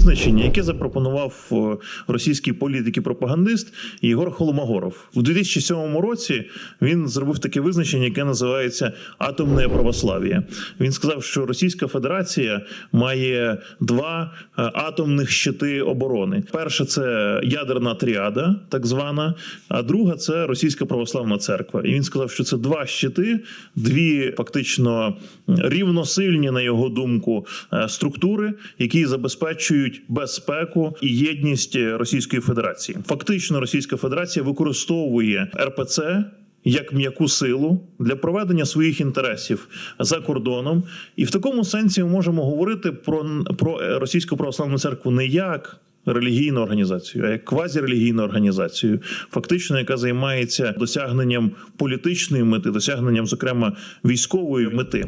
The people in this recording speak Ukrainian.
визначення, яке запропонував е, російський політик і пропагандист Єгор Холмогоров. У 2007 році він зробив таке визначення, яке називається атомне православ'я. Він сказав, що Російська Федерація має два е, атомних щити оборони. Перше це ядерна тріада, так звана, а друга це Російська православна церква. І він сказав, що це два щити, дві фактично рівносильні, на його думку, е, структури, які забезпечують безпеку і єдність Російської Федерації. Фактично, Російська Федерація використовує РПЦ. Як м'яку силу для проведення своїх інтересів за кордоном, і в такому сенсі ми можемо говорити про, про російську православну церкву не як релігійну організацію, а як квазірелігійну організацію, фактично, яка займається досягненням політичної мети, досягненням, зокрема, військової мети.